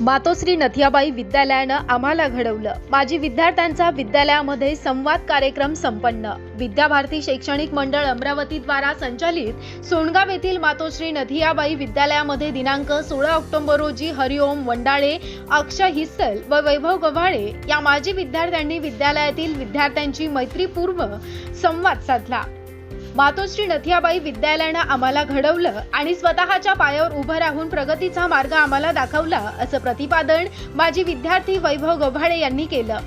मातोश्री नथियाबाई विद्यालयानं आम्हाला घडवलं. माजी विद्यार्थ्यांचा विद्यालयामध्ये संवाद कार्यक्रम संपन्न. विद्याभारती शैक्षणिक मंडळ अमरावती द्वारा संचालित सोनगाव येथील मातोश्री नथियाबाई विद्यालयामध्ये दिनांक सोळा ऑक्टोबर रोजी हरिओम वंडाळे अक्षय हिस्सल व वैभव गव्हाळे या माजी विद्यार्थ्यांनी विद्यालयातील विद्यार्थ्यांची मैत्रीपूर्व संवाद साधला. मातोश्री नथियाबाई विद्यालयानं आम्हाला घडवलं आणि स्वतःच्या पायावर उभं राहून प्रगतीचा मार्ग आम्हाला दाखवला असं प्रतिपादन माजी विद्यार्थी वैभव गव्हाळे यांनी केलं.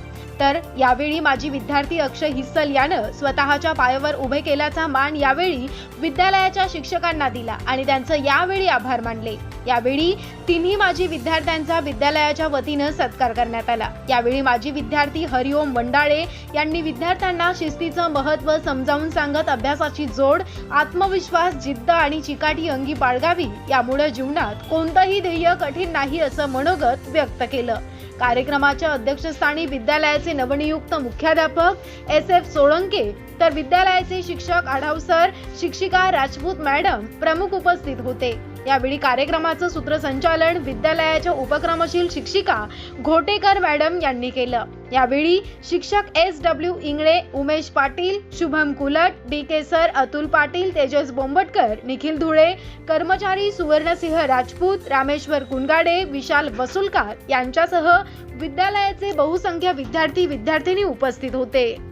तर यावेळी माजी विद्यार्थी अक्षय हिस्सल यानं स्वतःच्या पायावर उभे केल्याचा मान यावेळी विद्यालयाच्या शिक्षकांना दिला आणि त्यांचं यावेळी आभार मानले. यावेळी तिन्ही माजी विद्यार्थ्यांचा विद्यालयाच्या वतीनं सत्कार करण्यात आला. यावेळी माजी विद्यार्थी हरिओम वंडाळे यांनी विद्यार्थ्यांना शिस्तीचं महत्त्व समजावून सांगत अभ्यासाची जोड आत्मविश्वास जिद्द आणि चिकाटी अंगी बाळगावी यामुळे जीवनात कोणतंही ध्येय कठीण नाही असं मनोगत व्यक्त केलं. कार्यक्रमाच्या अध्यक्षस्थानी विद्यालयाचे नवनियुक्त मुख्याध्यापक एस एफ सोळंके तर विद्यालयाचे शिक्षक आढावसर शिक्षिका राजपूत मॅडम प्रमुख उपस्थित होते. यावेळी कार्यक्रमाचं सूत्रसंचालन विद्यालयाच्या उपक्रमशील शिक्षिका घोटेकर मॅडम यांनी केलं. यावेळी शिक्षक S W Ingle Umesh Patil Shubham Kulat D K sir Atul Patil Tejas Bombatkar Nikhil Dhule कर्मचारी सुवर्णसिंह राजपूत रामेश्वर कुंगाडे विशाल वसुलकार यांच्यासह विद्यालयाचे बहुसंख्य विद्यार्थी विद्यार्थिनी उपस्थित होते.